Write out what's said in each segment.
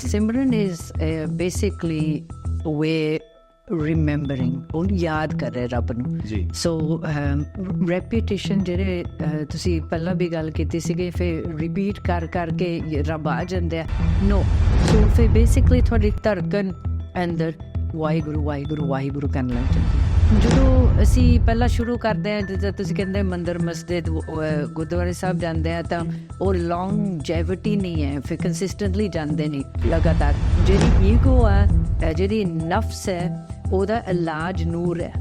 Uh, basically a way remembering. ਉਹਨੂੰ ਯਾਦ ਕਰ ਰਹੇ ਰੱਬ ਨੂੰ ਜੀ ਸੋ ਰੈਪੀਟੇਸ਼ਨ ਜਿਹੜੇ ਤੁਸੀਂ ਪਹਿਲਾਂ ਵੀ ਗੱਲ ਕੀਤੀ ਸੀਗੀ ਫਿਰ ਰਿਪੀਟ ਕਰ ਕਰਕੇ ਰੱਬ ਆ ਜਾਂਦੇ ਨੋ ਸੋ ਫਿਰ ਬੇਸਿਕਲੀ ਤੁਹਾਡੀ ਧੜਕਨ ਅੰਦਰ ਵਾਹਿਗੁਰੂ ਵਾਹਿਗੁਰੂ ਵਾਹਿਗੁਰੂ ਕਰਨ ਲੱਗ ਜਾਂਦੀ। ਜਦੋਂ ਅਸੀਂ ਪਹਿਲਾਂ ਸ਼ੁਰੂ ਕਰਦੇ ਹਾਂ, ਜਿੱਦਾਂ ਤੁਸੀਂ ਕਹਿੰਦੇ ਮੰਦਰ ਮਸਜਿਦ ਗੁਰਦੁਆਰੇ ਸਾਹਿਬ ਜਾਂਦੇ ਆ ਤਾਂ ਉਹ ਲੌਂਗਜੈਵਿਟੀ ਨਹੀਂ ਹੈ, ਫਿਰ ਕੰਸਿਸਟੈਂਟਲੀ ਜਾਂਦੇ ਨਹੀਂ ਲਗਾਤਾਰ। ਜਿਹੜੀ ਈਗੋ ਆ ਜਿਹੜੀ ਨਫਸ ਹੈ, ਉਹਦਾ ਇਲਾਜ ਨੂਰ ਹੈ।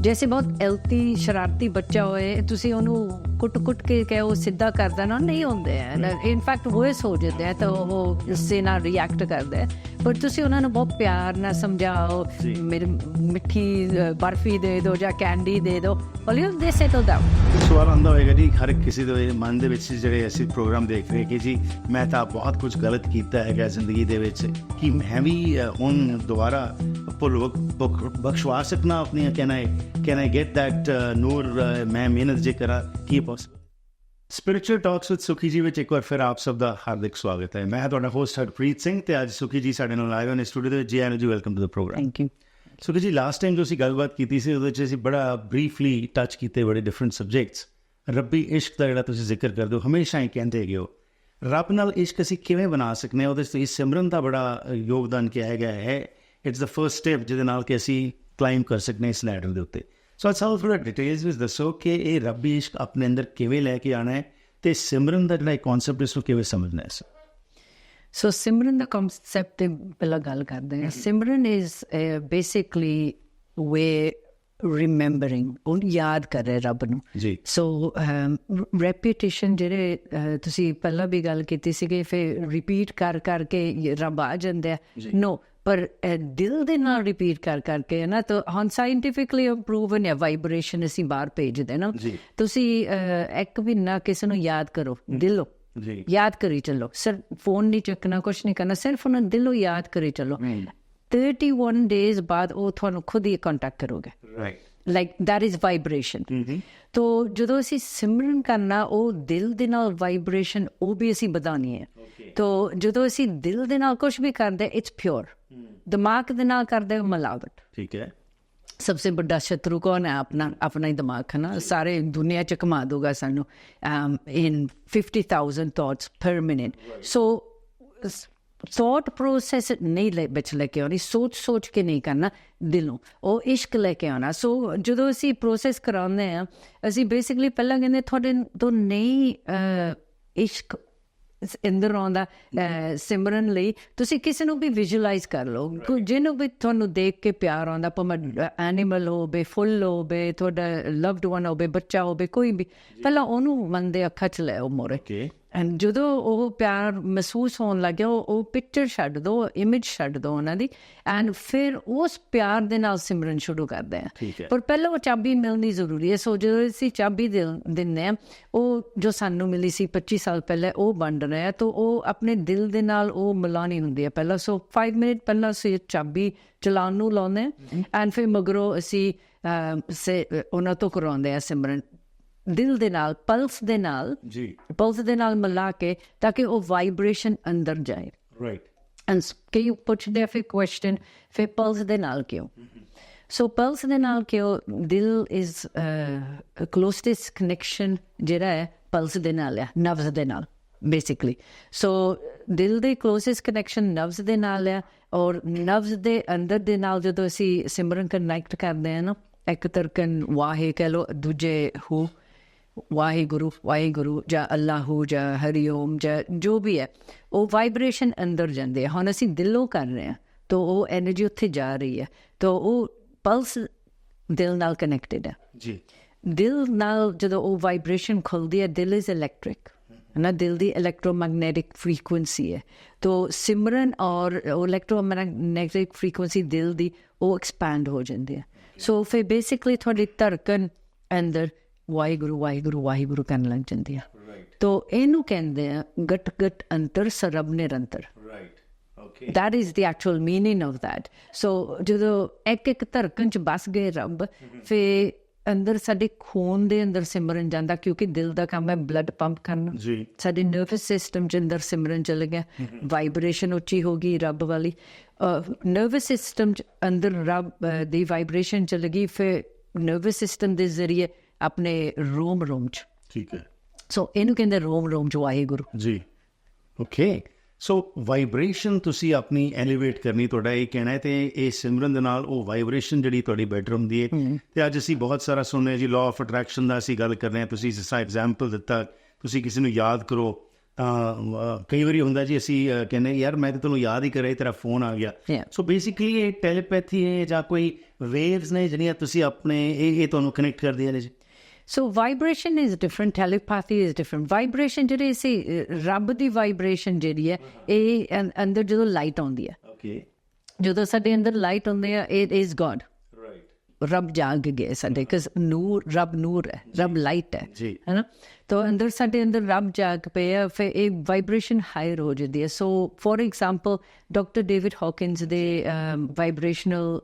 ਜੈਸੇ ਬਹੁਤ ਐਲਤੀ ਸ਼ਰਾਰਤੀ ਬੱਚਾ ਹੋਏ, ਤੁਸੀਂ ਉਹਨੂੰ ਕੁੱਟ-ਕੁੱਟ ਕੇ ਕਹੇ ਉਹ ਸਿੱਧਾ ਕਰਦਾ ਨਾ ਨਹੀਂ ਹੁੰਦੇ ਹੈ। ਇਨਫੈਕਟ ਉਹ ਹੀ ਸੋਚਦੇ ਆ ਤਾਂ ਉਹ ਇਸੇ ਨਾਲ ਰਿਐਕਟ ਕਰਦੇ ਹੈ ਪਰ ਤੁਸੀਂ ਉਹਨਾਂ ਨੂੰ ਬਹੁਤ ਪਿਆਰ ਨਾਲ ਸਮਝਾਓ। ਮੇਰੇ ਮਿੱਠੀ ਬਰਫੀ ਦੇ ਦਿਓ ਜਾਂ ਕੈਂਡੀ ਦੇ ਦਿਓ ਹੌਲੀ ਹੌਲੀ ਦੇ ਸੈਟਲ ਡਾਊਨ ਸਵਾਲ ਆਉਂਦਾ ਹੋਏਗਾ ਜੀ ਹਰ ਕਿਸੇ ਦੇ ਮਨ ਦੇ ਵਿੱਚ ਜਿਹੜੇ ਅਸੀਂ ਪ੍ਰੋਗਰਾਮ ਦੇਖ ਰਹੇ ਕਿ ਜੀ ਮੈਂ ਤਾਂ ਬਹੁਤ ਕੁਝ ਗਲਤ ਕੀਤਾ ਹੈਗਾ ਜ਼ਿੰਦਗੀ ਦੇ ਵਿੱਚ ਕਿ ਮੈਂ ਵੀ ਹੁਣ ਦੁਬਾਰਾ ਭੁੱਲ ਬਖ- ਬਖਸ਼ਵਾ ਸਕਣਾ ਆਪਣੀ can I can I get that ਨੂਰ ਮੈਂ ਮਿਹਨਤ ਜੇ ਕਰਾਂ ਕੀ possible spiritual talks with Sukhi ji ਵਿੱਚ ਇੱਕ ਵਾਰ ਫਿਰ ਆਪ ਸਭ ਦਾ ਹਾਰਦਿਕ ਸਵਾਗਤ ਹੈ। ਮੈਂ ਤੁਹਾਡਾ ਹੋਸਟ ਹਰਪ੍ਰੀਤ ਸਿੰਘ ਤੇ ਅੱਜ ਸੁਖੀ ਜੀ ਸਾਡੇ ਨਾਲ ਆਏ ਹੋਏ ਨੇ ਸਟੂਡੀਓ ਦੇ ਜੀ ਆਇਆਂ ਜੀ welcome to the program thank you so ਕਿ ਜੀ ਲਾਸਟ ਟਾਈਮ ਜੋ ਅਸੀਂ ਗੱਲਬਾਤ ਕੀਤੀ ਸੀ ਉਹਦੇ ਵਿੱਚ ਅਸੀਂ ਬੜਾ ਬਰੀਫਲੀ ਟੱਚ ਕੀਤੇ ਬੜੇ ਡਿਫਰੈਂਟ ਸਬਜੈਕਟਸ ਰੱਬੀ ਇਸ਼ਕ ਦਾ ਜਿਹੜਾ ਤੁਸੀਂ ਜ਼ਿਕਰ ਕਰਦੇ ਹੋ ਹਮੇਸ਼ਾ ਹੀ ਕਹਿੰਦੇ ਹੈਗੇ ਹੋ। ਰੱਬ ਨਾਲ ਇਸ਼ਕ ਅਸੀਂ ਕਿਵੇਂ ਬਣਾ ਸਕਨੇ ਹਾਂ? ਉਹਦੇ ਵਿੱਚ ਇਸ ਸਿਮਰਨ ਦਾ ਬੜਾ ਯੋਗਦਾਨ ਕਿਹਾ ਗਿਆ ਹੈ। ਇਟਸ ਦਾ ਫਰਸਟ ਸਟੈਪ ਜਿਹਦੇ ਨਾਲ ਕਿ ਅਸੀਂ ਕਲਾਈਮ ਕਰ ਸਕਨੇ ਹਾਂ ਇਸ ਲੈਡਰ ਦੇ ਉੱਤੇ। ਸੋ ਅੱਛਾ ਥੋੜਾ ਡਿਟੇਲਸ ਵਿੱਚ ਦੱਸੋ ਕਿ ਇਹ ਰੱਬੀ ਇਸ਼ਕ ਆਪਣੇ ਅੰਦਰ ਕਿਵੇਂ ਲੈ ਕੇ ਆਣਾ ਹੈ ਤੇ ਸਿਮਰਨ ਦਾ ਜਿਹੜਾ ਕਨਸੈਪਟ ਇਸ ਨੂੰ ਕਿਵੇਂ ਸਮਝਣਾ ਹੈ ਸੋ ਸਿਮਰਨ ਦਾ ਕਨਸੈਪਟ ਤੇ ਪਹਿਲਾਂ ਗੱਲ ਕਰਦੇ ਹਾਂ। Simran is basically way remembering ਉਹ ਯਾਦ ਕਰ ਰਹੇ ਰੱਬ ਨੂੰ। ਜੀ। ਸੋ ਰੈਪੀਟੇਸ਼ਨ ਜਿਹੜੇ ਤੁਸੀਂ ਪਹਿਲਾਂ ਵੀ ਗੱਲ ਕੀਤੀ ਸੀਗੀ ਫਿਰ ਰਿਪੀਟ ਕਰ ਕਰਕੇ ਰੱਬ ਆ ਜਾਂਦਾ ਨੋ ਪਰ ਦਿਲ ਦੇ ਨਾਲ ਰਿਪੀਟ ਕਰ ਕਰਕੇ ਨਾ ਤਾਂ ਹੁਣ ਸਾਇੰਟੀਫਿਕਲੀ ਪ੍ਰੂਵਨ ਹੈ ਵਾਈਬ੍ਰੇਸ਼ਨ ਅਸੀਂ ਬਾਹਰ ਭੇਜਦੇ ਨਾ। ਤੁਸੀਂ ਇੱਕ ਵੀ ਨਾ ਕਿਸੇ ਨੂੰ ਯਾਦ ਕਰੋ ਦਿਲੋਂ ਜੀ। ਯਾਦ ਕਰੀ ਚੱਲੋ। ਸਰ ਫੋਨ ਨਹੀਂ ਚੱਕਣਾ ਕੁਛ ਨਹੀਂ ਕਰਨਾ ਸਿਰਫ ਉਹਨਾਂ ਦਿਲੋਂ ਯਾਦ ਕਰੀ ਚੱਲੋ। 31 ਡੇਜ਼ ਬਾਅਦ ਉਹ ਤੁਹਾਨੂੰ ਖੁਦ ਹੀ ਕੰਟੈਕਟ ਕਰੋਗੇ। Right like that is vibration ਤੋ ਜਦੋਂ ਅਸੀਂ ਸਿਮਰਨ ਕਰਨਾ ਉਹ ਦਿਲ ਦੇ ਨਾਲ ਵਾਈਬ੍ਰੇਸ਼ਨ ਉਹ ਵੀ ਅਸੀਂ ਵਧਾਉਣੀ ਹੈ ਤੋ ਜਦੋਂ ਅਸੀਂ ਦਿਲ ਦੇ ਨਾਲ ਕੁਝ ਵੀ ਕਰਦੇ ਇਟਸ ਪਿਓਰ ਦਿਮਾਗ ਦੇ ਨਾਲ ਕਰਦੇ ਹਾਂ ਮਿਲਾਵਟ ਠੀਕ ਹੈ सबसे बड़ा शत्रु कौन है अपना अपना ही दिमाग है ना सारे दुनिया च घुमा दूंगा सानू in fifty thousand thoughts per minute so thought process ਨਹੀਂ ਲੈ ਵਿੱਚ ਲੈ ਕੇ ਆਉਣੀ ਸੋਚ ਸੋਚ ਕੇ ਨਹੀਂ ਕਰਨਾ ਦਿਲੋਂ। ਉਹ ਇਸ਼ਕ ਲੈ ਕੇ ਆਉਣਾ। ਸੋ ਜਦੋਂ ਅਸੀਂ ਪ੍ਰੋਸੈਸ ਕਰਾਉਂਦੇ ਆ ਅਸੀਂ ਬੇਸਿਕਲੀ ਪਹਿਲਾਂ ਕਹਿੰਦੇ ਤੁਹਾਡੇ ਤੋਂ ਨਹੀਂ ਇਸ਼ਕ ਅੰਦਰ ਆਉਂਦਾ ਸਿਮਰਨ ਲਈ। ਤੁਸੀਂ ਕਿਸੇ ਨੂੰ ਵੀ ਵਿਜ਼ੂਅਲਾਈਜ਼ ਕਰ ਲਓ। ਜਿਹਨੂੰ ਵੀ ਤੁਹਾਨੂੰ ਦੇਖ ਕੇ ਪਿਆਰ ਆਉਂਦਾ ਭਾਵੇਂ ਐਨੀਮਲ ਹੋਵੇ ਫੁੱਲ ਹੋਵੇ ਤੁਹਾਡਾ ਲਵਡ ਵਨ ਹੋਵੇ ਬੱਚਾ ਹੋਵੇ ਕੋਈ ਵੀ। ਪਹਿਲਾਂ ਉਹਨੂੰ ਮਨ ਦੇ ਅੱਖਾਂ 'ਚ ਲੈ ਆਓ ਮੋਰੇ। ਐਂਡ ਜਦੋਂ ਉਹ ਪਿਆਰ ਮਹਿਸੂਸ ਹੋਣ ਲੱਗਿਆ ਉਹ ਪਿਕਚਰ ਛੱਡ ਦੋ ਇਮੇਜ ਛੱਡ ਦੋ ਉਹਨਾਂ ਦੀ ਐਂਡ ਫਿਰ ਉਸ ਪਿਆਰ ਦੇ ਨਾਲ ਸਿਮਰਨ ਸ਼ੁਰੂ ਕਰਦੇ ਆ। ਪਰ ਪਹਿਲਾਂ ਉਹ ਚਾਬੀ ਮਿਲਣੀ ਜ਼ਰੂਰੀ ਹੈ। ਸੋ ਜਦੋਂ ਅਸੀਂ ਚਾਬੀ ਦਿੰਨੇ ਆ ਉਹ ਜੋ ਸਾਨੂੰ ਮਿਲੀ ਸੀ 25 ਸਾਲ ਪਹਿਲਾਂ ਉਹ ਬਣ ਰਿਹਾ ਹੈ ਤਾਂ ਉਹ ਆਪਣੇ ਦਿਲ ਦੇ ਨਾਲ ਉਹ ਮਿਲਾਣੀ ਹੁੰਦੀ ਹੈ ਪਹਿਲਾਂ। ਸੋ 5 ਮਿੰਟ ਪਹਿਲਾਂ ਅਸੀਂ ਚਾਬੀ ਚਲਾਉਣ ਨੂੰ ਲਾਉਂਦੇ ਐਂਡ ਫਿਰ ਮਗਰੋਂ ਅਸੀਂ ਸੇ ਉਹਨਾਂ ਤੋਂ ਕਰਾਉਂਦੇ ਆ ਸਿਮਰਨ। ਦਿਲ ਦੇ ਨਾਲ ਪਲਸ ਦੇ ਨਾਲ ਜੀ। ਪਲਸ ਦੇ ਨਾਲ ਮਿਲਾ ਕੇ ਤਾਂ ਕਿ ਉਹ ਵਾਈਬ੍ਰੇਸ਼ਨ ਅੰਦਰ ਜਾਏ। ਰਾਈਟ ਐਂਡ ਕਿ ਯੂ ਪੁੱਛਦੇ ਫਿਰ ਕੁਐਸਚਨ ਫਿਰ ਪਲਸ ਦੇ ਨਾਲ ਕਿਉਂ? ਸੋ ਪਲਸ ਦੇ ਨਾਲ ਕਿਉਂ? ਦਿਲ ਇਜ਼ ਕਲੋਸੈਸਟ ਕਨੈਕਸ਼ਨ ਜਿਹੜਾ ਹੈ ਪਲਸ ਦੇ ਨਾਲ ਹੈ ਨਵਸ ਦੇ ਨਾਲ ਬੇਸਿਕਲੀ ਸੋ ਦਿਲ ਦੇ ਕਲੋਸੈਸਟ ਕਨੈਕਸ਼ਨ ਨਵਸ ਦੇ ਨਾਲ ਹੈ ਔਰ ਨਵਸ ਦੇ ਅੰਦਰ ਦੇ ਨਾਲ ਜਦੋਂ ਅਸੀਂ ਸਿਮਰਨ ਕਨੈਕਟ ਕਰਦੇ ਹਾਂ ਨਾ ਇੱਕ ਤਰਕਨ ਵਾਹੇ ਕਹ ਲੋ ਦੂਜੇ ਹੂ ਵਾਹਿਗੁਰੂ ਵਾਹਿਗੁਰੂ ਜਾਂ ਅੱਲਾਹੂ ਜਾਂ ਹਰੀ ਓਮ ਜਾਂ ਜੋ ਵੀ ਹੈ ਉਹ ਵਾਈਬ੍ਰੇਸ਼ਨ ਅੰਦਰ ਜਾਂਦੇ ਆ। ਹੁਣ ਅਸੀਂ ਦਿਲੋਂ ਕਰ ਰਹੇ ਹਾਂ ਤਾਂ ਉਹ એનર્ਜੀ ਉੱਥੇ ਜਾ ਰਹੀ ਹੈ ਤਾਂ ਉਹ ਪਲਸ ਦਿਲ ਨਾਲ ਕਨੈਕਟਡ ਹੈ। ਜੀ। ਦਿਲ ਨਾਲ ਜਦੋਂ ਉਹ ਵਾਈਬ੍ਰੇਸ਼ਨ ਖੁੱਲਦੀ ਹੈ ਦਿਲ ਇਜ਼ ਇਲੈਕਟ੍ਰਿਕ ਨਾ ਦਿਲ ਦੀ ਇਲੈਕਟ੍ਰੋਮੈਗਨੈਟਿਕ ਫ੍ਰੀਕੁਐਂਸੀ ਹੈ। ਤਾਂ ਸਿਮਰਨ ਔਰ ਇਲੈਕਟ੍ਰੋਮੈਗਨੈਟਿਕ ਫ੍ਰੀਕੁਐਂਸੀ ਦਿਲ ਦੀ ਉਹ ਐਕਸਪੈਂਡ ਹੋ ਜਾਂਦੀ ਹੈ। ਸੋ ਫਿਰ ਬੇਸਿਕਲੀ ਤੁਹਾਡੀ ਧੜਕਨ ਅੰਦਰ ਵਾਹਿਗੁਰੂ ਵਾਹਿਗੁਰੂ ਵਾਹਿਗੁਰੂ ਕਰਨ ਲੱਗ ਜਾਂਦੀ ਹੈ ਤਾਂ ਇਹਨੂੰ ਕਹਿੰਦੇ ਆ ਗਟ ਗਟ ਅੰਤਰ ਸਰਬ ਨਿਰੰਤਰ। Right okay that is the actual meaning of that. So ਜਦੋਂ ਇੱਕ ਇੱਕ ਧੜਕਣ ਚ ਬਸ ਗਏ ਰੱਬ ਫੇ ਅੰਦਰ ਸਾਡੇ ਖੂਨ ਦੇ ਅੰਦਰ ਸਿਮਰਨ ਜਾਂਦਾ ਕਿਉਂਕਿ ਦਿਲ ਦਾ ਕੰਮ ਹੈ ਬਲੱਡ ਪੰਪ ਕਰਨਾ। ਜੀ। ਸਾਡੇ ਨਰਵਸ ਸਿਸਟਮ ਚ ਅੰਦਰ ਸਿਮਰਨ ਚੱਲ ਗਿਆ। ਵਾਈਬ੍ਰੇਸ਼ਨ ਉੱਚੀ ਹੋ ਗਈ ਰੱਬ ਵਾਲੀ। ਨਰਵਸ ਸਿਸਟਮ ਚ ਅੰਦਰ ਰੱਬ ਦੀ ਵਾਈਬ੍ਰੇਸ਼ਨ ਚੱਲ ਗਈ ਫਿਰ ਨਰਵਸ ਸਿਸਟਮ ਦੇ ਜ਼ਰੀਏ ਆਪਣੇ ਰੋਮ ਰੋਮ ਚ। ਠੀਕ ਹੈ। ਸੋ ਇਹਨੂੰ ਕਹਿੰਦੇ ਰੋਮ ਰੋਮ ਚ ਵਾਹਿਗੁਰੂ। ਜੀ। ਓਕੇ ਸੋ ਵਾਈਬ੍ਰੇਸ਼ਨ ਤੁਸੀਂ ਆਪਣੀ ਐਲੀਵੇਟ ਕਰਨੀ ਤੁਹਾਡਾ ਇਹ ਕਹਿਣਾ ਹੈ ਤੇ ਇਹ ਸਿਮਰਨ ਦੇ ਨਾਲ ਉਹ ਵਾਈਬ੍ਰੇਸ਼ਨ ਜਿਹੜੀ ਤੁਹਾਡੀ ਬੈਡਰੂਮ ਦੀ ਹੈ। ਤੇ ਅੱਜ ਅਸੀਂ ਬਹੁਤ ਸਾਰਾ ਸੁਣਿਆ ਜੀ ਲਾਅ ਆਫ ਅਟਰੈਕਸ਼ਨ ਦਾ ਅਸੀਂ ਗੱਲ ਕਰ ਰਹੇ ਹਾਂ। ਤੁਸੀਂ ਜਿਸ ਐਗਜ਼ਾਮਪਲ ਦਿੱਤਾ। ਤੁਸੀਂ ਕਿਸੇ ਨੂੰ ਯਾਦ ਕਰੋ। ਤਾਂ ਕਈ ਵਾਰੀ ਹੁੰਦਾ ਜੀ ਅਸੀਂ ਕਹਿੰਦੇ ਯਾਰ ਮੈਂ ਤਾਂ ਤੁਹਾਨੂੰ ਯਾਦ ਹੀ ਕਰਿਆ ਤੇਰਾ ਫੋਨ ਆ ਗਿਆ. ਸੋ ਬੇਸਿਕਲੀ ਇਹ ਟੈਲੀਪੈਥੀ ਹੈ ਜਾਂ ਕੋਈ ਵੇਵਸ ਨੇ ਜਿਹੜੀਆਂ ਤੁਸੀਂ ਆਪਣੇ ਇਹ ਇਹ ਤੁਹਾਨੂੰ ਕਨੈਕਟ ਕਰਦੀਆਂ ਨੇ ਜੀ। So vibration is different telepathy is different vibration ਜਿਹੜੀ ਸੀ ਰੱਬ ਦੀ ਵਾਈਬ੍ਰੇਸ਼ਨ ਜਿਹੜੀ ਹੈ ਇਹ ਅੰਦਰ ਜਦੋਂ ਲਾਈਟ ਆਉਂਦੀ ਹੈ ਓਕੇ ਜਦੋਂ ਸਾਡੇ ਅੰਦਰ ਲਾਈਟ ਹੁੰਦੀ ਹੈ ਇਟ ਇਜ਼ ਗੋਡ ਰਾਈਟ ਰੱਬ ਜਾਗ ਗਏ ਸਾਡੇ ਕਿਸ ਨੂਰ ਰੱਬ ਨੂਰ ਹੈ ਰੱਬ ਲਾਈਟ ਹੈ ਜੀ। ਹੈਨਾ ਤਾਂ ਅੰਦਰ ਸਾਡੇ ਅੰਦਰ ਰੱਬ ਜਾਗ ਪਿਆ ਫਿਰ ਇਹ ਵਾਈਬ੍ਰੇਸ਼ਨ ਹਾਇਰ ਹੋ ਜਾਂਦੀ ਹੈ so for example doctor David Hawkins ਦੇ ਵਾਈਬ੍ਰੇਸ਼ਨਲ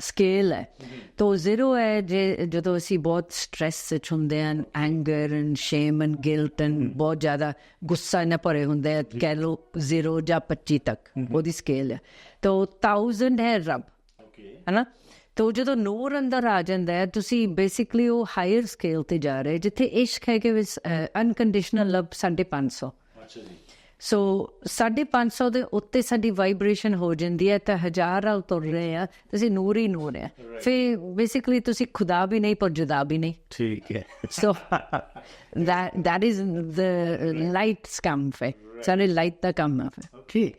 ਸਕੇਲ ਹੈ ਤਾਂ ਜ਼ੀਰੋ ਹੈ ਜੇ ਜਦੋਂ ਅਸੀਂ ਬਹੁਤ ਸਟ੍ਰੈਸ ਵਿੱਚ ਹੁੰਦੇ ਹਾਂ anger and shame and guilt and ਬਹੁਤ ਜ਼ਿਆਦਾ ਗੁੱਸਾ ਨਾ ਭਰੇ ਹੁੰਦੇ ਆ ਕਹਿ ਲਓ ਜ਼ੀਰੋ ਜਾਂ 25 ਤੱਕ ਉਹਦੀ ਸਕੇਲ ਹੈ ਤਾਂ 1000 ਹੈ ਰੱਬ ਓਕੇ ਹਨਾ ਤੋ ਜਦੋਂ ਨੂਰ ਅੰਦਰ ਆ ਜਾਂਦਾ ਹੈ ਤੁਸੀਂ ਬੇਸਿਕਲੀ ਉਹ ਹਾਇਰ ਸਕੇਲ ਤੇ ਜਾ ਰਹੇ ਜਿੱਥੇ ਇਸ਼ਕ ਹੈ ਕਿ ਅਨਕੰਡੀਸ਼ਨਲ ਲਵ 550 ਅੱਛਾ ਜੀ ਸੋ 550 ਦੇ ਉੱਤੇ ਸਾਡੀ ਵਾਈਬ੍ਰੇਸ਼ਨ ਹੋ ਜਾਂਦੀ ਹੈ ਤਾਂ ਹਜ਼ਾਰਾਂ ਤੁਰ ਰਹੇ ਆ ਤੁਸੀਂ ਨੂਰ ਹੀ ਨੂਰ ਹੈ ਫਿਰ ਬੇਸਿਕਲੀ ਤੁਸੀਂ ਖੁਦਾ ਵੀ ਨਹੀਂ ਪਰ ਜੁਦਾ ਵੀ ਨਹੀਂ। ਠੀਕ ਹੈ। ਸੋ that that is the light scam ਫੇ ਸਾਰੇ ਲਾਈਟ ਦਾ ਕੰਮ ਹੈ ਫਿਰ। ਓਕੇ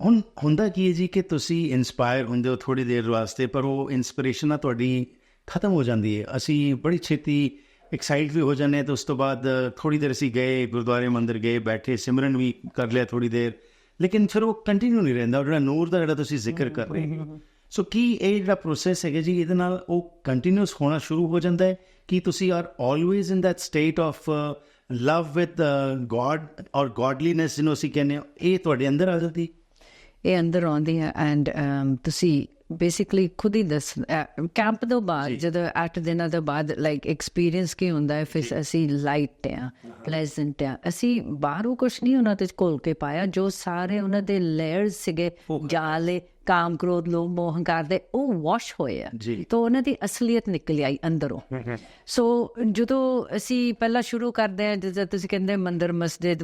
ਹੁਣ ਹੁੰਦਾ ਕੀ ਹੈ ਜੀ ਕਿ ਤੁਸੀਂ ਇਨਸਪਾਇਰ ਹੁੰਦੇ ਹੋ ਥੋੜੀ ਦੇਰ ਵਾਸਤੇ ਪਰ ਉਹ ਇਨਸਪੀਰੇਸ਼ਨ ਨਾ ਤੁਹਾਡੀ ਖਤਮ ਹੋ ਜਾਂਦੀ ਹੈ। ਅਸੀਂ ਬੜੀ ਛੇਤੀ ਐਕਸਾਈਟ ਵੀ ਹੋ ਜਾਂਦੇ ਤੇ ਉਸ ਤੋਂ ਬਾਅਦ ਥੋੜੀ ਦੇਰ ਅਸੀਂ ਗਏ ਗੁਰਦੁਆਰੇ ਮੰਦਿਰ ਗਏ ਬੈਠੇ ਸਿਮਰਨ ਵੀ ਕਰ ਲਿਆ ਥੋੜੀ ਦੇਰ। ਲੇਕਿਨ ਫਿਰ ਉਹ ਕੰਟੀਨਿਊ ਨਹੀਂ ਰਹਿੰਦਾ ਉਹ ਜਿਹੜਾ ਨੂਰ ਦਾ ਜਿਹੜਾ ਤੁਸੀਂ ਜ਼ਿਕਰ ਕਰ ਰਹੇ ਹੋ। ਸੋ ਕੀ ਇਹ ਜਿਹੜਾ ਪ੍ਰੋਸੈਸ ਹੈਗਾ ਜੀ ਇਹਦੇ ਨਾਲ ਉਹ ਕੰਟੀਨਿਊਸ ਹੋਣਾ ਸ਼ੁਰੂ ਹੋ ਜਾਂਦਾ ਹੈ? ਕਿ ਤੁਸੀਂ are always in that state of love with God or godliness ਜਿਹਨੂੰ ਅਸੀਂ ਕਹਿੰਦੇ ਹਾਂ ਇਹ ਤੁਹਾਡੇ ਅੰਦਰ ਆ ਜਾਂਦੀ? ਇਹ ਅੰਦਰ ਆਉਂਦੀ ਹੈ ਐਂਡ ਤੁਸੀਂ ਬੇਸਿਕਲੀ ਖੁਦ ਹੀ ਦੱਸ ਕੈਂਪ ਤੋਂ ਬਾਅਦ ਜਦੋਂ 8 ਦਿਨਾਂ ਤੋਂ ਬਾਅਦ ਲਾਈਕ ਐਕਸਪੀਰੀਅੰਸ ਕੀ ਹੁੰਦਾ ਹੈ ਫਿਰ ਅਸੀਂ ਲਾਈਟ ਆ ਪਲੇਜ਼ੈਂਟ ਆ ਅਸੀਂ ਬਾਹਰੋਂ ਕੁਝ ਨਹੀਂ ਉਹਨਾਂ ਤੇ ਘੋਲ ਕੇ ਪਾਇਆ ਜੋ ਸਾਰੇ ਉਹਨਾਂ ਦੇ ਲੇਅਰਸ ਸੀਗੇ ਜਾਲੇ ਕਾਮ ਕ੍ਰੋਧ ਲੋਭ ਮੋਹ ਹੰਕਾਰ ਦੇ ਉਹ ਵਾਸ਼ ਹੋਏ ਆ। ਤਾਂ ਉਹਨਾਂ ਦੀ ਅਸਲੀਅਤ ਨਿਕਲ ਆਈ ਅੰਦਰੋਂ। ਸੋ ਜਦੋਂ ਅਸੀਂ ਪਹਿਲਾਂ ਸ਼ੁਰੂ ਕਰਦੇ ਹਾਂ ਜਿਵੇਂ ਤੁਸੀਂ ਕਹਿੰਦੇ ਮੰਦਰ ਮਸਜਿਦ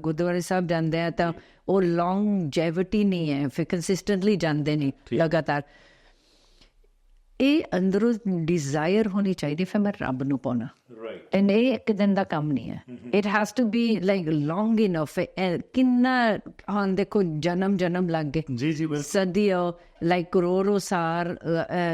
ਗੁਰਦੁਆਰੇ ਸਾਹਿਬ ਜਾਂਦੇ ਆ ਤਾਂ ਉਹ ਲੌਂਗਜੈਵਿਟੀ ਨਹੀਂ ਹੈ ਫਿਰ ਕੰਸਿਸਟੈਂਟਲੀ ਜਾਂਦੇ ਨਹੀਂ ਲਗਾਤਾਰ। ਇਹ ਅੰਦਰੋਂ ਡਿਜ਼ਾਇਰ ਹੋਣੀ ਚਾਹੀਦੀ ਫਿਰ ਮੈਂ ਰੱਬ ਨੂੰ ਪਾਉਣਾ। ਰਾਈਟ ਐਂਡ ਇਹ ਇੱਕ ਦਿਨ ਦਾ ਕੰਮ ਨਹੀਂ ਹੈ। It has to be like long enough ਕਿੰਨਾ ਹਾਂ ਦੇਖੋ ਜਨਮ ਜਨਮ ਲੱਗ ਗਏ। ਜੀ ਜੀ ਬਿਲਕੁਲ। ਸਦੀਆਂ ਲਾਈਕ ਕਰੋੜੋ ਸਾਰ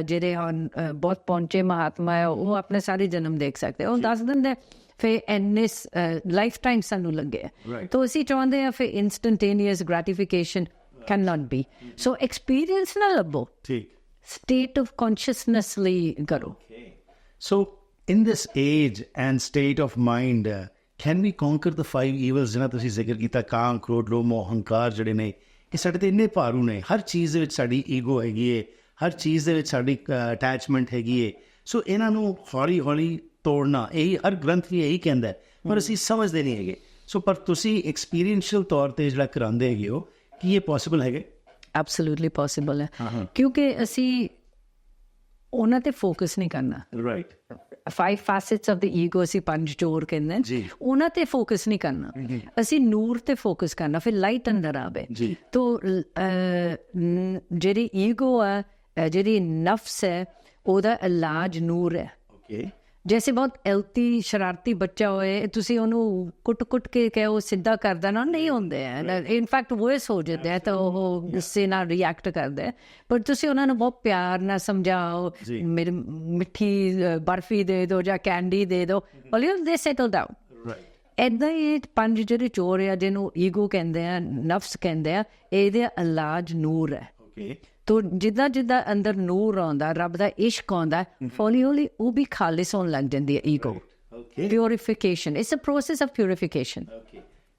ਜਿਹੜੇ ਹਨ ਬਹੁਤ ਪਹੁੰਚੇ ਮਹਾਤਮਾ ਹੈ ਉਹ ਆਪਣੇ ਸਾਰੇ ਜਨਮ ਦੇਖ ਸਕਦੇ। ਉਹ ਦੱਸ ਦਿੰਦੇ ਫਿਰ ਐਨਐਸ ਲਾਈਫ ਟਾਈਮ ਸਾਨੂੰ ਲੱਗੇ. ਤਾਂ ਅਸੀਂ ਚਾਹੁੰਦੇ ਆ ਫਿਰ instantaneous gratification can not be so experience ਨਾ ਲੱਭੋ। ਠੀਕ। ਸਟੇਟ ਆਫ ਕੌਨਸ਼ੀਅਸਨੈਸ ਲਈ ਕਰੋ So, in this age and state of mind, uh, can we conquer the five evils ਜਿਹਨਾਂ ਤੁਸੀਂ ਜ਼ਿਕਰ ਕੀਤਾ ਕਾਂ ਕ੍ਰੋਧ ਲੋਭ ਮੋਹ ਹੰਕਾਰ ਜਿਹੜੇ ਨੇ ਇਹ ਸਾਡੇ ਤੇ ਇੰਨੇ ਭਾਰੂ ਨੇ ਹਰ ਚੀਜ਼ ਦੇ ਵਿੱਚ ਸਾਡੀ ਈਗੋ ਹੈਗੀ ਏ ਹਰ ਚੀਜ਼ ਦੇ ਵਿੱਚ ਸਾਡੀ ਅਟੈਚਮੈਂਟ ਹੈਗੀ ਏ ਸੋ ਇਹਨਾਂ ਨੂੰ ਹੌਲੀ ਹੌਲੀ ਤੋੜਨਾ ਇਹ ਹਰ ਗ੍ਰੰਥ ਵੀ ਇਹੀ ਕਹਿੰਦਾ ਪਰ ਅਸੀਂ ਸਮਝਦੇ ਨਹੀਂ ਹੈਗੇ ਸੋ ਪਰ ਤੁਸੀਂ ਐਕਸਪੀਰੀਐਂਸ਼ੀਅਲ ਤੌਰ ਤੇ ਜਿਹੜਾ ਕਰਾਉਂਦੇ ਹੈਗੇ ਹੋ ਕੀ ਇਹ ਪੋਸੀਬਲ ਹੈਗੇ ਐਬਸੋਲੂਟਲੀ ਪੋਸੀਬਲ ਹੈ ਕਿਉਂਕਿ ਅਸੀਂ ਉਹਨਾਂ ਤੇ ਫੋਕਸ ਨਹੀਂ ਕਰਨਾ right five facets of the ego ਅਸੀਂ ਪੰਜ ਜੋਰ ਕਹਿੰਦੇ ਜੀ। ਉਹਨਾਂ ਤੇ ਫੋਕਸ ਨਹੀਂ ਕਰਨਾ ਅਸੀਂ ਨੂਰ ਤੇ ਫੋਕਸ ਕਰਨਾ ਫਿਰ ਲਾਈਟ ਅੰਦਰ ਆਵੇ। ਤੋ ਜਿਹੜੀ ਈਗੋ ਹੈ ਜਿਹੜੀ ਨਫਸ ਹੈ ਉਹਦਾ ਇਲਾਜ ਨੂਰ ਹੈ ਓਕੇ ਜੈਸੇ ਬਹੁਤ ਐਲਤੀ ਸ਼ਰਾਰਤੀ ਬੱਚਾ ਹੋਏ ਤੁਸੀਂ ਉਹਨੂੰ ਕੁੱਟ-ਕੁੱਟ ਕੇ ਕਹੇ ਉਹ ਸਿੱਧਾ ਕਰਦਾ ਨਾ ਨਹੀਂ ਹੁੰਦੇ ਹੈ ਇਨਫੈਕਟ ਵਰਸ ਹੋ ਜਾਂਦੇ ਹੈ ਤਾਂ ਉਹ ਗੁੱਸੇ ਨਾਲ ਰਿਐਕਟ ਕਰਦੇ ਪਰ ਤੁਸੀਂ ਉਹਨਾਂ ਨੂੰ ਬਹੁਤ ਪਿਆਰ ਨਾਲ ਸਮਝਾਓ। ਮੇਰੇ ਮਿੱਠੀ ਬਰਫੀ ਦੇ ਦਿਓ ਜਾਂ ਕੈਂਡੀ ਦੇ ਦਿਓ ਹੌਲੀ ਦੇ ਸੈਟਲ ਡਾਊਨ ਹੀ ਇਹ ਪੰਜ ਜਿਹੜੇ ਚੋਰ ਆ ਜਿਹਨੂੰ ਈਗੋ ਕਹਿੰਦੇ ਆ ਨਫਸ ਕਹਿੰਦੇ ਆ ਇਹਦੇ ਇਲਾਜ ਨੂਰ ਹੈ। ਓਕੇ ਤੋ ਜਿੱਦਾਂ ਜਿੱਦਾਂ ਅੰਦਰ ਨੂਰ ਆਉਂਦਾ ਰੱਬ ਦਾ ਇਸ਼ਕ ਆਉਂਦਾ ਹੌਲੀ ਹੌਲੀ ਉਹ ਵੀ ਖਾਲਿਸ ਹੋਣ ਲੱਗ ਜਾਂਦੀ ਹੈ ego. Okay purification it's a process of purification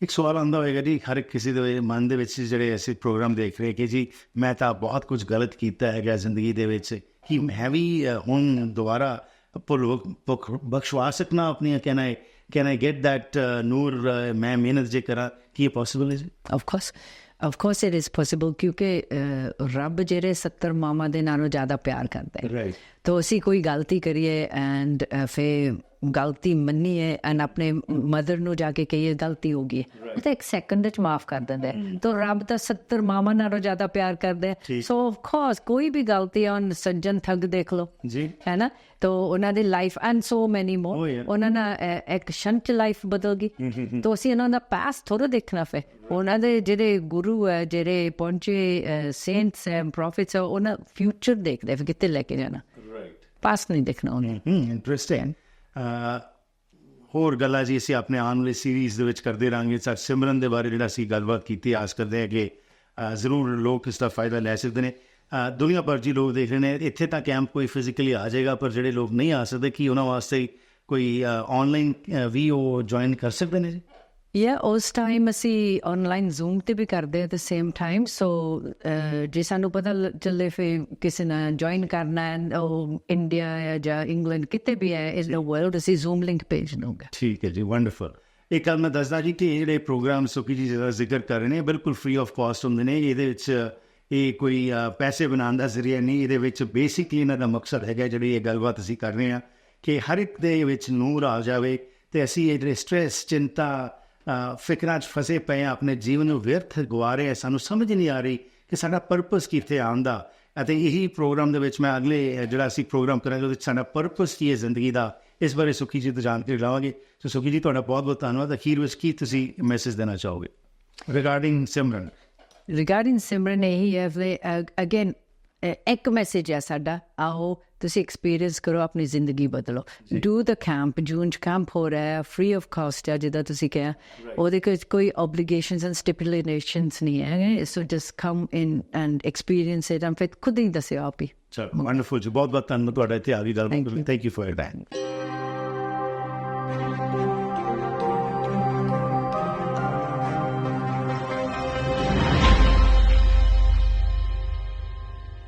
ਇੱਕ ਸਵਾਲ ਆਉਂਦਾ ਹੋਵੇਗਾ ਜੀ ਹਰ ਕਿਸੇ ਦੇ ਮਨ ਦੇ ਵਿੱਚ ਜਿਹੜੇ ਅਸੀਂ ਪ੍ਰੋਗਰਾਮ ਦੇਖ ਰਹੇ ਕਿ ਜੀ ਮੈਂ ਤਾਂ ਬਹੁਤ ਕੁਝ ਗਲਤ ਕੀਤਾ ਹੈਗਾ ਜ਼ਿੰਦਗੀ ਦੇ ਵਿੱਚ ਕਿ ਮੈਂ ਵੀ ਅ, ਹੁਣ ਦੁਬਾਰਾ ਭੁੱਖ ਬਖਸ਼ਵਾ ਸਕਣਾ ਆਪਣੀਆਂ can I can I get that ਨੂਰ ਮੈਂ ਮਿਹਨਤ ਜੇ ਕਰਾਂ ਕੀ ਇਹ ਪੋਸੀਬਲ ਹੈ ਜੀ? Of course of course it is possible ਕਿਉਂਕਿ ਰੱਬ ਜਿਹੜੇ 70 ਮਾਮਾ ਦੇ ਨਾਲੋਂ ਜ਼ਿਆਦਾ ਪਿਆਰ ਕਰਦਾ ਹੈ ਰਾਈਟ ਤੋ ਅਸੀਂ ਕੋਈ ਗਲਤੀ ਕਰੀਏ ਐਂਡ ਫੇ ਗਲਤੀ ਮੰਨੀਏ ਐਂਡ ਆਪਣੇ ਮਦਰ ਨੂੰ ਜਾ ਕੇ ਕਹੀਏ ਗਲਤੀ ਹੋ ਗਈ ਉਹ ਤਾਂ ਇੱਕ ਸੈਕਿੰਡ ਚ ਮਾਫ ਕਰ ਦਿੰਦਾ ਹੈ। ਤੋ ਰੱਬ ਤਾਂ 70 ਮਾਮਾ ਨਾਲੋਂ ਜ਼ਿਆਦਾ ਪਿਆਰ ਕਰਦਾ ਹੈ। ਸੋ ਆਫ ਕੋਰਸ ਕੋਈ ਵੀ ਗਲਤੀ ਔਨ ਸੱਜਣ ਠੱਗ ਦੇਖ ਲਓ। ਜੀ। ਹੈ ਨਾ? ਤੋ ਉਹਨਾਂ ਦੀ life and so many more. ਉਹਨਾਂ ਦਾ ਇੱਕ ਸ਼ੰਟ ਲਾਈਫ ਬਦਲ ਗਈ। ਤੋ ਅਸੀਂ ਉਹਨਾਂ ਦਾ ਪਾਸਟ ਥੋੜਾ ਦੇਖਣਾ ਫੇ ਉਹਨਾਂ ਦੇ ਜਿਹੜੇ ਗੁਰੂ ਹੈ ਜਿਹੜੇ ਪਹੁੰਚੇ ਸੇਂਟਸ ਹੈ ਪ੍ਰੋਫਿਟਸ ਉਹਨਾਂ ਫਿਊਚਰ ਦੇਖਦੇ ਫਿਰ ਕਿੱਥੇ ਲੈ ਕੇ ਜਾਣਾ। ਰਾਈਟ ਪਾਸਟ ਨਹੀਂ ਦੇਖਣਾ ਉਹਨੇ। ਹਮ ਇੰਟਰਸਟਿੰਗ ਹੋਰ ਗੱਲਾਂ ਜੀ ਅਸੀਂ ਆਪਣੇ ਆਉਣ ਵਾਲੀ ਸੀਰੀਜ਼ ਦੇ ਵਿੱਚ ਕਰਦੇ ਰਾਂਗੇ ਸਰ ਸਿਮਰਨ ਦੇ ਬਾਰੇ ਜਿਹੜਾ ਅਸੀਂ ਗੱਲਬਾਤ ਕੀਤੀ, ਆਸ ਕਰਦੇ ਹਾਂ ਕਿ ਜ਼ਰੂਰ ਲੋਕ ਇਸ ਦਾ ਫਾਇਦਾ ਲੈ ਸਕਦੇ ਨੇ। ਦੁਨੀਆ ਭਰ ਜੀ ਲੋਕ ਦੇਖ ਰਹੇ ਨੇ, ਇੱਥੇ ਤਾਂ ਕੈਂਪ ਕੋਈ ਫਿਜ਼ੀਕਲੀ ਆ ਜਾਏਗਾ, ਪਰ ਜਿਹੜੇ ਲੋਕ ਨਹੀਂ ਆ ਸਕਦੇ, ਕੀ ਉਹਨਾਂ ਵਾਸਤੇ ਕੋਈ ਆਨਲਾਈਨ ਵੀ ਉਹ ਜੁਆਇਨ ਕਰ ਸਕਦੇ ਨੇ ਜੀ? ਯਾ ਉਸ ਟਾਈਮ ਅਸੀਂ ਆਨਲਾਈਨ ਜ਼ੂਮ ਤੇ ਵੀ ਕਰਦੇ at the same time so ਜੇ ਸਾਨੂੰ ਪਤਾ ਲ- ਚੱਲੇ ਫੇ ਕਿਸੇ ਨੇ ਜੁਆਇਨ ਕਰਨਾ ਹੈ, ਉਹ ਇੰਡੀਆ ਹੈ ਜਾਂ ਇੰਗਲੈਂਡ ਕਿਤੇ ਵੀ ਹੈ ਇਸ ਦਾ ਵਰਲਡ ਅਸੀਂ ਜ਼ੂਮ ਲਿੰਕ ਭੇਜ ਦੂੰਗਾ ਠੀਕ ਹੈ ਜੀ ਵੰਡਰਫੁਲ ਇੱਕ ਗੱਲ ਮੈਂ ਦੱਸਦਾ ਜੀ ਕਿ ਇਹ ਜਿਹੜੇ ਪ੍ਰੋਗਰਾਮ ਸੁਖੀ ਜੀ ਦਾ ਜ਼ਿਕਰ ਕਰ ਰਹੇ ਨੇ, ਬਿਲਕੁਲ ਫ੍ਰੀ ਆਫ ਕਾਸਟ ਹੁੰਦੇ ਨੇ। ਇਹਦੇ ਵਿੱਚ ਇਹ ਕੋਈ ਪੈਸੇ ਬਣਾਉਣ ਦਾ ਜ਼ਰੀਆ ਨਹੀਂ, ਇਹਦੇ ਵਿੱਚ ਬੇਸਿਕਲੀ ਇਹਨਾਂ ਦਾ ਮਕਸਦ ਹੈਗਾ ਜਿਹੜੀ ਇਹ ਗੱਲਬਾਤ ਅਸੀਂ ਕਰ ਰਹੇ ਹਾਂ ਕਿ ਹਰ ਇੱਕ ਦੇ ਵਿੱਚ ਨੂਰ ਆ ਜਾਵੇ ਤੇ ਅਸੀਂ ਇਹ ਜਿਹੜੇ ਸਟ੍ਰੈਸ ਚਿੰਤਾ ਫਿਕਰਾਂ 'ਚ ਫਸੇ ਪਏ ਹਾਂ ਆਪਣੇ ਜੀਵਨ ਨੂੰ ਵਿਅਰਥ ਗਵਾ ਰਹੇ ਹਾਂ ਸਾਨੂੰ ਸਮਝ ਨਹੀਂ ਆ ਰਹੀ ਕਿ ਸਾਡਾ ਪਰਪਸ ਕਿੱਥੇ ਆਉਣ ਦਾ ਅਤੇ ਇਹੀ ਪ੍ਰੋਗਰਾਮ ਦੇ ਵਿੱਚ ਮੈਂ ਅਗਲੇ ਜਿਹੜਾ ਅਸੀਂ ਪ੍ਰੋਗਰਾਮ ਕਰਾਂਗੇ, ਉਹਦੇ ਵਿੱਚ ਸਾਡਾ ਪਰਪਸ ਕੀ ਹੈ ਜ਼ਿੰਦਗੀ ਦਾ, ਇਸ ਬਾਰੇ ਸੁਖੀ ਜੀ ਤੋਂ ਜਾਣਕਾਰੀ ਲਵਾਂਗੇ। ਸੋ ਸੁਖੀ ਜੀ, ਤੁਹਾਡਾ ਬਹੁਤ ਬਹੁਤ ਧੰਨਵਾਦ। ਅਖੀਰ ਵਿੱਚ ਕੀ ਤੁਸੀਂ ਮੈਸੇਜ ਦੇਣਾ ਚਾਹੋਗੇ? ਰਿਗਾਰਡਿੰਗ ਸਿਮਰਨ ਰਿਗਾਰਡਿੰਗ ਸਿਮਰਨ ਇਹੀ ਹੈ ਅਗੇਨ ਇੱਕ ਮੈਸੇਜ ਹੈ ਸਾਡਾ। ਆਓ ਤੁਸੀਂ ਐਕਸਪੀਰੀਅੰਸ ਕਰੋ ਆਪਣੀ ਜ਼ਿੰਦਗੀ ਬਦਲੋ। ਡੂ ਦ ਕੈਂਪ ਜੂਨ ਚ ਕੈਂਪ ਹੋ ਰਿਹਾ ਹੈ ਫ੍ਰੀ ਆਫ ਕਾਸਟ ਹੈ ਜਿੱਦਾਂ ਤੁਸੀਂ ਕਿਹਾ। ਉਹਦੇ ਵਿੱਚ ਕੋਈ obligations ਐਂਡ stipulations ਨਹੀਂ ਹੈ so just come in and experience it and ਫਿਰ ਖੁਦ ਹੀ ਦੱਸਿਓ ਆਪ ਹੀ। ਵੰਡਰਫੁਲ ਜੀ ਬਹੁਤ ਬਹੁਤ ਧੰਨਵਾਦ ਤੁਹਾਡਾ ਇੱਥੇ ਆ ਗਈ ਗੱਲ. Thank you for time